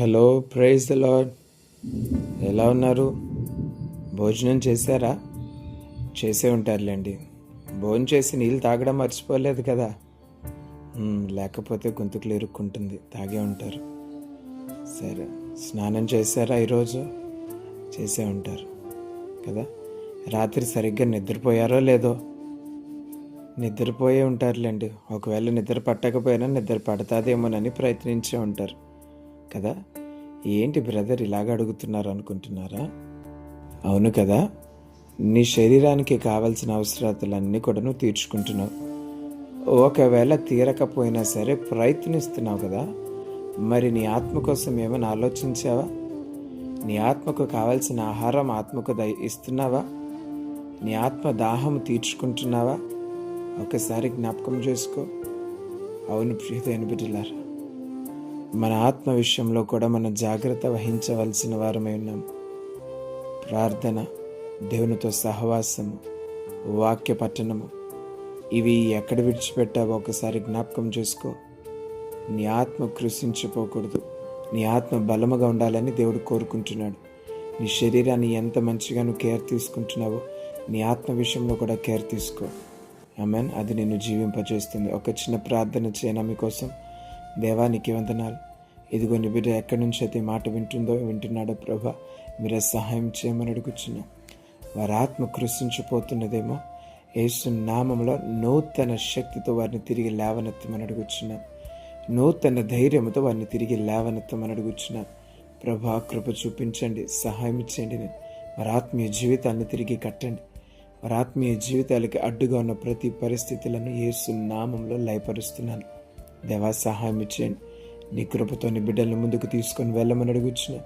Hello praise the lord ఎలా ఉన్నారు? భోజనం చేశారా? చేసే ఉంటారులేండి. భోజనం చేసి నీళ్ళు తాగడం మర్చిపోలేదు కదా. లేకపోతే గొంతుకులు ఇరుక్కుంటుంది తాగే ఉంటారు. సరే స్నానం చేశారా ఈరోజు? చేసే ఉంటారు కదా? రాత్రి సరిగ్గా నిద్రపోయారో లేదో? నిద్రపోయే ఉంటారులేండి. ఒకవేళ నిద్ర పట్టకపోయినా నిద్ర పడతాదేమోనని ప్రయత్నించే ఉంటారు. కదా? ఏంటి బ్రదర్ ఇలాగ అడుగుతున్నారు అనుకుంటున్నారా? అవును కదా? నీ శరీరానికి కావలసిన అవసరాలన్నీ కూడా నువ్వు తీర్చుకుంటున్నావు. ఒకవేళ తీరకపోయినా సరే ప్రయత్నిస్తున్నావు కదా? మరి నీ ఆత్మ కోసం ఏమైనా ఆలోచించావా? నీ ఆత్మకు కావలసిన ఆహారం ఆత్మకు దయ ఇస్తున్నావా? నీ ఆత్మ దాహం తీర్చుకుంటున్నావా? ఒకసారి జ్ఞాపకం చేసుకో. అవును ప్రియతైన బిడ్డలారా మన ఆత్మ విషయంలో కూడా మనం జాగ్రత్త వహించవలసిన వారమై ఉన్నాం. ప్రార్థన దేవునితో సహవాసము వాక్య పఠనము ఇవి ఎక్కడ విడిచిపెట్టావో ఒకసారి జ్ఞాపకం చేసుకో. నీ ఆత్మ కృషించిపోకూడదు నీ ఆత్మ బలముగా ఉండాలని దేవుడు కోరుకుంటున్నాడు. నీ శరీరాన్ని ఎంత మంచిగా నువ్వు కేర్ తీసుకుంటున్నావో నీ ఆత్మ విషయంలో కూడా కేర్ తీసుకో. అమెన్ అది నిన్ను జీవింపజేస్తుంది. ఒక చిన్న ప్రార్థన చేయనా మీకోసం దేవానికి వందనాలు. ఇదిగో నీ బిడ్డ ఎక్కడి నుంచి అయితే మాట వింటుందో వింటున్నాడో ప్రభా మీరే సహాయం చేయమని అడుగుచున్నా. వారి ఆత్మ కృషించిపోతున్నదేమో యేసు నామంలో నూతన శక్తితో వారిని తిరిగి లేవనెత్తమని అడుగుచున్నాను నూతన ధైర్యంతో వారిని తిరిగి లేవనెత్తమని అడుగుచున్నాను ప్రభా కృప చూపించండి సహాయం చేయండి నేను వారి ఆత్మీయ జీవితాన్ని తిరిగి కట్టండి. వారి ఆత్మీయ జీవితాలకి అడ్డుగా ఉన్న ప్రతి పరిస్థితులను యేసు నామంలో లయపరుస్తున్నాను. దేవా సహాయం ఇచ్చేయండి. నీ కృపతో నీ బిడ్డలను ముందుకు తీసుకొని వెళ్ళమని అడుగుచ్చిన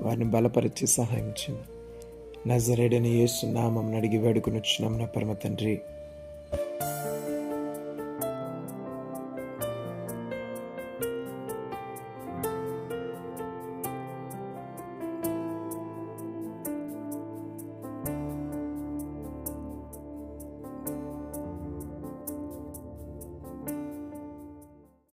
వారిని బలపరిచి సహాయం చేయండి నజరేడని యేసు నామం అడిగి వేడుకొని వచ్చినాం నా పరమ తండ్రి.